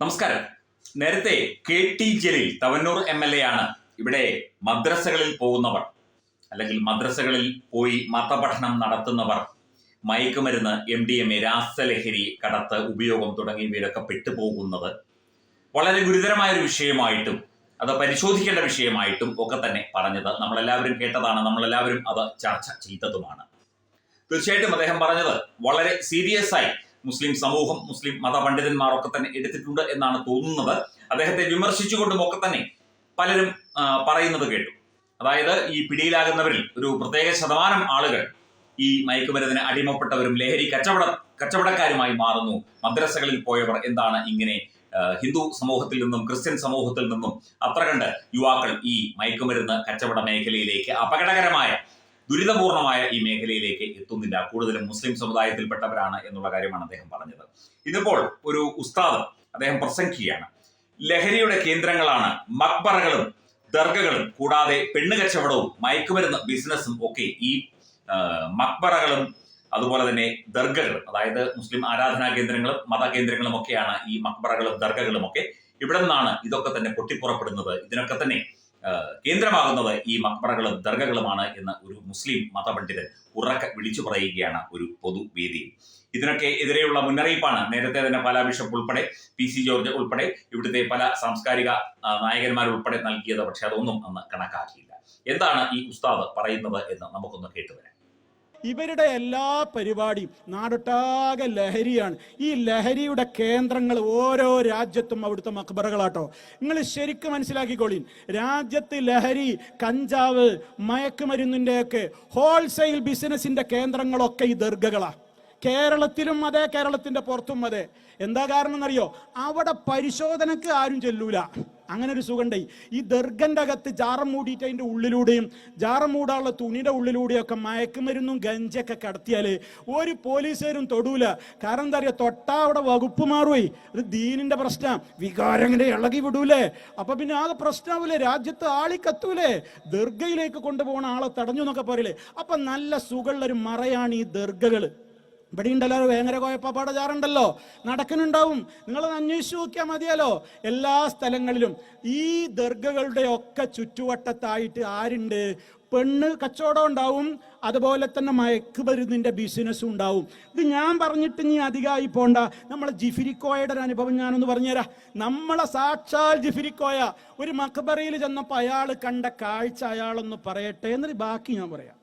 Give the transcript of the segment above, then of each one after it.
നമസ്കാരം. നേരത്തെ K T Jaleel Thavanur M L A ആണ് ഇവിടെ മദ്രസകളിൽ പോകുന്നവർ അല്ലെങ്കിൽ മദ്രസകളിൽ പോയി മതപഠനം നടത്തുന്നവർ മയക്കുമരുന്ന് എം ഡി എം എ രാസലഹരി കടത്ത് ഉപയോഗം തുടങ്ങിയവയിലൊക്കെ പെട്ടുപോകുന്നത് വളരെ ഗുരുതരമായ ഒരു വിഷയമായിട്ടും അത് പരിശോധിക്കേണ്ട വിഷയമായിട്ടും ഒക്കെ തന്നെ പറഞ്ഞത് നമ്മളെല്ലാവരും കേട്ടതാണ് നമ്മളെല്ലാവരും അത് ചർച്ച ചെയ്തതുമാണ്. തീർച്ചയായിട്ടും അദ്ദേഹം പറഞ്ഞത് വളരെ സീരിയസ് ആയി മുസ്ലിം സമൂഹം മുസ്ലിം മതപണ്ഡിതന്മാരൊക്കെ തന്നെ എടുത്തിട്ടുണ്ട് എന്നാണ് തോന്നുന്നത്. അദ്ദേഹത്തെ വിമർശിച്ചുകൊണ്ടും ഒക്കെ തന്നെ പലരും പറയുന്നത് കേട്ടു. അതായത് ഈ പിടിയിലാകുന്നവരിൽ ഒരു പ്രത്യേക ശതമാനം ആളുകൾ ഈ മയക്കുമരുന്നിന് അടിമപ്പെട്ടവരും ലഹരി കച്ചവട കച്ചവടക്കാരുമായി മാറുന്നു. മദ്രസകളിൽ പോയവർ എന്താണ് ഇങ്ങനെ ഹിന്ദു സമൂഹത്തിൽ നിന്നും ക്രിസ്ത്യൻ സമൂഹത്തിൽ നിന്നും അത്ര കണ്ട് യുവാക്കൾ ഈ മയക്കുമരുന്ന് കച്ചവട മേഖലയിലേക്ക് അപകടകരമായ ദുരിതപൂർണമായ ഈ മേഖലയിലേക്ക് എത്തുന്നില്ല. കൂടുതലും മുസ്ലിം സമുദായത്തിൽപ്പെട്ടവരാണ് എന്നുള്ള കാര്യമാണ് അദ്ദേഹം പറഞ്ഞത്. ഇതിപ്പോൾ ഒരു ഉസ്താദ് അദ്ദേഹം പ്രസംഗിക്കുകയാണ്. ലഹരിയുടെ കേന്ദ്രങ്ങളാണ് മക്ബറകളും ദർഗകളും കൂടാതെ പെണ്ണുകച്ചവടവും മയക്കുമരുന്ന് ബിസിനസ്സും ഒക്കെ ഈ മക്ബറകളും അതുപോലെ തന്നെ ദർഗകളും അതായത് മുസ്ലിം ആരാധനാ കേന്ദ്രങ്ങളും മത മതകേന്ദ്രങ്ങളും ഒക്കെയാണ് ഈ മക്ബറകളും ദർഗകളും ഒക്കെ. ഇവിടെ നിന്നാണ് ഇതൊക്കെ തന്നെ പൊട്ടിപ്പുറപ്പെടുന്നത്. ഇതിനൊക്കെ തന്നെ കേന്ദ്രമാകുന്നത് ഈ മക്ബറകളും ദർഗകളുമാണ് എന്ന് ഒരു മുസ്ലിം മതപണ്ഡിതൻ ഉറക്കെ വിളിച്ചു പറയുകയാണ് ഒരു പൊതുവേദി ഇതിനൊക്കെ എതിരെയുള്ള മുന്നറിയിപ്പാണ് നേരത്തെ തന്നെ പാലാ ബിഷപ്പ് ഉൾപ്പെടെ പി സി ജോർജ് ഉൾപ്പെടെ ഇവിടുത്തെ പല സാംസ്കാരിക നായകന്മാരുൾപ്പെടെ നൽകിയത് പക്ഷെ അതൊന്നും അന്ന് കണക്കാക്കിയില്ല. എന്താണ് ഈ ഉസ്താദ് പറയുന്നത് എന്ന് നമുക്കൊന്ന് കേട്ടുവരാം ഇവരുടെ എല്ലാ പരിപാടിയും നാടൊട്ടാകെ ലഹരിയാണ്. ഈ ലഹരിയുടെ കേന്ദ്രങ്ങൾ ഓരോ രാജ്യത്തും അവിടുത്തെ മക്ബറകളാട്ടോ. നിങ്ങൾ ശരിക്കും മനസ്സിലാക്കിക്കോളീൻ. രാജ്യത്ത് ലഹരി കഞ്ചാവ് മയക്കുമരുന്നിന്റെയൊക്കെ ഹോൾസെയിൽ ബിസിനസിന്റെ കേന്ദ്രങ്ങളൊക്കെ ഈ ദർഗകളാണ് കേരളത്തിലും അതെ കേരളത്തിന്റെ പുറത്തും അതെ. എന്താ കാരണം എന്നറിയോ അവിടെ പരിശോധനക്ക് ആരും ചെല്ലൂല. അങ്ങനെ ഒരു സുഖണ്ടേ ഈ ദർഗന്റെ അകത്ത് ജാറം മൂടിയിട്ട് അതിന്റെ ഉള്ളിലൂടെയും ജാറം മൂടാനുള്ള തുണിയുടെ ഉള്ളിലൂടെയൊക്കെ മയക്കുമരുന്നും ഗഞ്ചൊക്കെ കടത്തിയാൽ ഒരു പോലീസുകാരും തൊടൂല. കാരണം എന്താ പറയുക തൊട്ടാ അവിടെ വകുപ്പ് മാറുമായി അത് ദീനിന്റെ പ്രശ്നം. വികാരം ഇളകി വിടൂലേ. അപ്പൊ പിന്നെ ആകെ പ്രശ്നമാവൂലേ രാജ്യത്ത് ആളി കത്തൂലേ ദർഗയിലേക്ക് കൊണ്ടുപോകണ ആളെ തടഞ്ഞു എന്നൊക്കെ പറയില്ലേ? അപ്പൊ നല്ല സുഖമുള്ള ഒരു മറയാണ് ഈ ദർഗകൾ. ഇവിടെ ഉണ്ടല്ലോ വേങ്ങര കോയപ്പാപ്പാടെ ചാറുണ്ടല്ലോ. നടക്കുന്നുണ്ടാവും. നിങ്ങളത് അന്വേഷിച്ച് നോക്കിയാൽ മതിയല്ലോ. എല്ലാ സ്ഥലങ്ങളിലും ഈ ദർഗകളുടെ ഒക്കെ ചുറ്റുവട്ടത്തായിട്ട് ആരുണ്ട്? പെണ്ണ് കച്ചവടം ഉണ്ടാവും. അതുപോലെ തന്നെ മയക്കുമരുന്നിന്റെ ബിസിനസ്സും ഉണ്ടാവും. ഇത് ഞാൻ പറഞ്ഞിട്ട് നീ അധികമായി പോണ്ട. നമ്മളെ ജിഫിരിക്കോയുടെ ഒരു അനുഭവം ഞാനൊന്ന് പറഞ്ഞുതരാം. നമ്മളെ സാക്ഷാൽ ജിഫിരിക്കോയ ഒരു മക്ബറയിൽ ചെന്നപ്പോൾ അയാൾ കണ്ട കാഴ്ച അയാളൊന്ന് പറയട്ടെ എന്നിട്ട് ബാക്കി ഞാൻ പറയാം.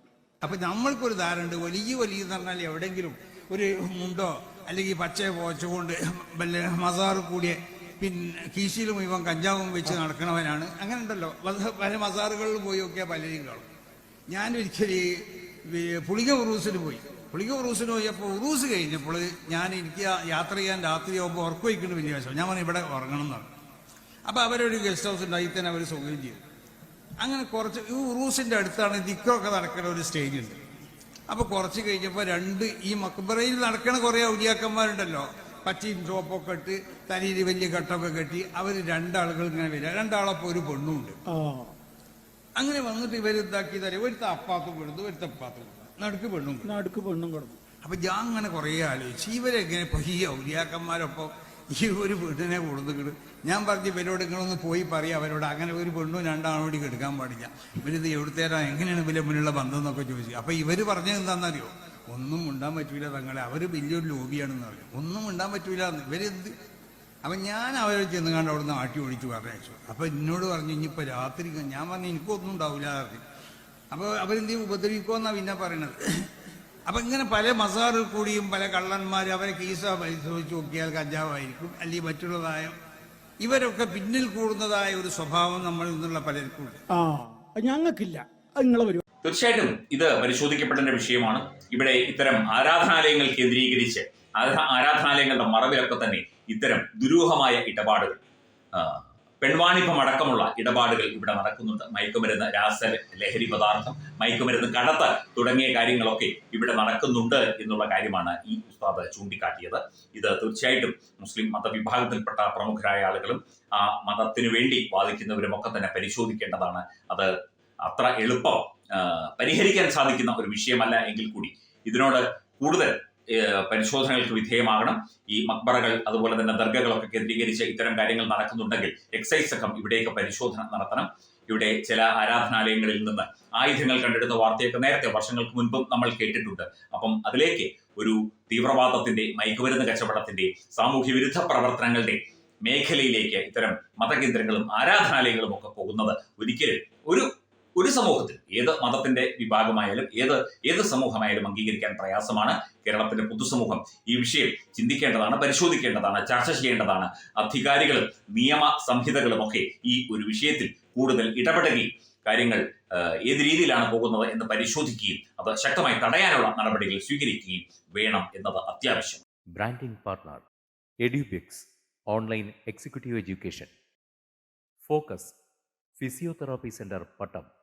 അപ്പൊ നമ്മൾക്കൊരു ധാരണ ഉണ്ട് വലിയ വലിയ എന്ന് പറഞ്ഞാൽ എവിടെയെങ്കിലും ഒരു മുണ്ടോ അല്ലെങ്കിൽ പച്ചയെ പോച്ചുകൊണ്ട് വല്ല മസാറ് കൂടിയ പിന്നെ കീശയിൽ മുഴുവൻ കഞ്ചാവും വെച്ച് നടക്കണവനാണ്. അങ്ങനെ ഉണ്ടല്ലോ. പല മസാറുകളിൽ പോയി നോക്കിയാൽ പലരും കാണും. ഞാൻ ഒരിക്കൽ പുളിക ഉറൂസിന് പോയി. പുളിക ഉറൂസിന് പോയപ്പോൾ ഉറൂസ് കഴിഞ്ഞപ്പോൾ ഞാൻ എനിക്ക് യാത്ര ചെയ്യാൻ രാത്രി ആകുമ്പോൾ ഉറക്കം വയ്ക്കേണ്ട വലിയ വശം ഞാൻ പറഞ്ഞു ഇവിടെ ഉറങ്ങണം എന്നാണ് അപ്പോൾ അവരൊരു ഗസ്റ്റ് ഹൗസ് ഉണ്ടായി തന്നെ അവർ സൗകര്യം ചെയ്തു. അങ്ങനെ കുറച്ച് ഈ ഉറൂസിന്റെ അടുത്താണ് ദിക്കൊക്കെ നടക്കുന്ന ഒരു സ്റ്റേജ് ഉണ്ട്. അപ്പൊ കുറച്ച് കഴിഞ്ഞപ്പോൾ രണ്ട് ഈ മക്ബറയിൽ നടക്കണ കുറെ ഔലിയാക്കന്മാരുണ്ടല്ലോ. പച്ചയും ചോപ്പൊക്കെ ഇട്ട് തലയിൽ വലിയ കെട്ടൊക്കെ കെട്ടി അവർ രണ്ടാളുകൾ ഇങ്ങനെ വരിക. രണ്ടാളപ്പോൾ ഒരു പെണ്ണുമുണ്ട്. ആ. അങ്ങനെ വന്നിട്ട് ഇവർ ഇതാക്കി തരും ഒരുത്ത അപ്പാത്തും കൊടുത്തു ഒരുത്ത അപ്പാത്തും നടുക്ക് പെണ്ണും. നടുക്ക് പെണ്ണും കൊടുക്കും അപ്പൊ ഞാൻ അങ്ങനെ കുറേ ആലോചിച്ചു. ഇവരെങ്ങനെ ഈ ഔലിയാക്കന്മാരൊപ്പം ഈ ഒരു പെണ്ണിനെ കൊടുത്തിട്ട് ഞാൻ പറഞ്ഞു ഇവരോട് നിങ്ങളൊന്ന് പോയി പറയാം അവരോട്. അങ്ങനെ ഒരു പെണ്ണും രണ്ടാണോ കൂടി എടുക്കാൻ പാടില്ല. ഇവരിത് എവിടുത്തേരാ എങ്ങനെയാണ് ഇവരെ മുന്നിലുള്ള ബന്ധം എന്നൊക്കെ ചോദിച്ചു. അപ്പൊ ഇവർ പറഞ്ഞത് എന്താണെന്നറിയോ? ഒന്നും ഉണ്ടാൻ പറ്റൂല തങ്ങളെ. അവർ വലിയൊരു ലോബിയാണെന്ന് പറഞ്ഞു. ഒന്നും ഉണ്ടാൻ പറ്റൂല എന്ന്. ഇവരെന്ത് അപ്പൊ ഞാൻ അവരെ ചെന്ന് കണ്ട് അവിടെ നിന്ന് ആട്ടി ഓടിച്ച് പറഞ്ഞു അപ്പൊ എന്നോട് പറഞ്ഞു ഇനിയിപ്പോ രാത്രി ഞാൻ പറഞ്ഞു എനിക്കൊന്നും ഉണ്ടാവില്ല പറഞ്ഞു. അപ്പൊ അവരെന്തെങ്കിലും ഉപദ്രവിക്കുമെന്നാ പിന്നെ പറയണത്. അപ്പൊ ഇങ്ങനെ പല മസാറിൽ കൂടിയും പല കള്ളന്മാർ അവരെ കീസ പരിശോധിച്ച് നോക്കിയാൽ കഞ്ചാവായിരിക്കും അല്ലെങ്കിൽ മറ്റുള്ളതായ ഇവരൊക്കെ പിന്നിൽ കൂടുന്നതായ ഒരു സ്വഭാവം നമ്മൾ നിന്നുള്ള പലർക്കും ഞങ്ങൾക്കില്ല. തീർച്ചയായിട്ടും ഇത് പരിശോധിക്കപ്പെടേണ്ട വിഷയമാണ്. ഇവിടെ ഇത്തരം ആരാധനാലയങ്ങൾ കേന്ദ്രീകരിച്ച് ആരാധനാലയങ്ങളുടെ മറവിലൊക്കെ തന്നെ ഇത്തരം ദുരൂഹമായ ഇടപാടുകൾ ആ, പെൺവാണിഭം അടക്കമുള്ള ഇടപാടുകൾ ഇവിടെ നടക്കുന്നുണ്ട്. മയക്കുമരുന്ന് രാസ ലഹരി പദാർത്ഥം മയക്കുമരുന്ന് കടത്ത് തുടങ്ങിയ കാര്യങ്ങളൊക്കെ ഇവിടെ നടക്കുന്നുണ്ട് എന്നുള്ള കാര്യമാണ് ഈ ഉസ്താദ് ചൂണ്ടിക്കാട്ടിയത്. ഇത് തീർച്ചയായിട്ടും മുസ്ലിം മതവിഭാഗത്തിൽപ്പെട്ട പ്രമുഖരായ ആളുകളും ആ മതത്തിനു വേണ്ടി വാദിക്കുന്നവരും ഒക്കെ തന്നെ പരിശോധിക്കേണ്ടതാണ്. അത് അത്ര എളുപ്പം പരിഹരിക്കാൻ സാധിക്കുന്ന ഒരു വിഷയമല്ല എങ്കിൽ കൂടി. ഇതിനോട് കൂടുതൽ പരിശോധനകൾക്ക് വിധേയമാകണം. ഈ മക്ബറകൾ അതുപോലെ തന്നെ ദർഗകളൊക്കെ കേന്ദ്രീകരിച്ച് ഇത്തരം കാര്യങ്ങൾ നടക്കുന്നുണ്ടെങ്കിൽ എക്സൈസ് സംഘം ഇവിടേക്ക് പരിശോധന നടത്തണം. ഇവിടെ ചില ആരാധനാലയങ്ങളിൽ നിന്ന് ആയുധങ്ങൾ കണ്ടെടുത്ത വാർത്തയൊക്കെ നേരത്തെ വർഷങ്ങൾക്ക് മുൻപും നമ്മൾ കേട്ടിട്ടുണ്ട്. അപ്പം അതിലേക്ക് ഒരു തീവ്രവാദത്തിന്റെ മയക്കുമരുന്ന് കച്ചവടത്തിന്റെ സാമൂഹ്യ വിരുദ്ധ പ്രവർത്തനങ്ങളുടെ മേഖലയിലേക്ക് ഇത്തരം മതകേന്ദ്രങ്ങളും ആരാധനാലയങ്ങളും ഒക്കെ പോകുന്നത് ഒരിക്കലും ഒരു ഒരു സമൂഹത്തിൽ ഏത് മതത്തിന്റെ വിഭാഗമായാലും ഏത് ഏത് സമൂഹമായാലും അംഗീകരിക്കാൻ പ്രയാസമാണ്. കേരളത്തിന്റെ പൊതുസമൂഹം ഈ വിഷയം ചിന്തിക്കേണ്ടതാണ് പരിശോധിക്കേണ്ടതാണ് ചർച്ച ചെയ്യേണ്ടതാണ്. അധികാരികളും നിയമ സംഹിതകളും ഒക്കെ ഈ ഒരു വിഷയത്തിൽ കൂടുതൽ ഇടപെടുകയും കാര്യങ്ങൾ ഏത് രീതിയിലാണ് പോകുന്നത് എന്ന് പരിശോധിക്കുകയും അത് ശക്തമായി തടയാനുള്ള നടപടികൾ സ്വീകരിക്കുകയും വേണം എന്നത് അത്യാവശ്യം. Branding partner Edubix online executive education focus physiotherapy centre Pattom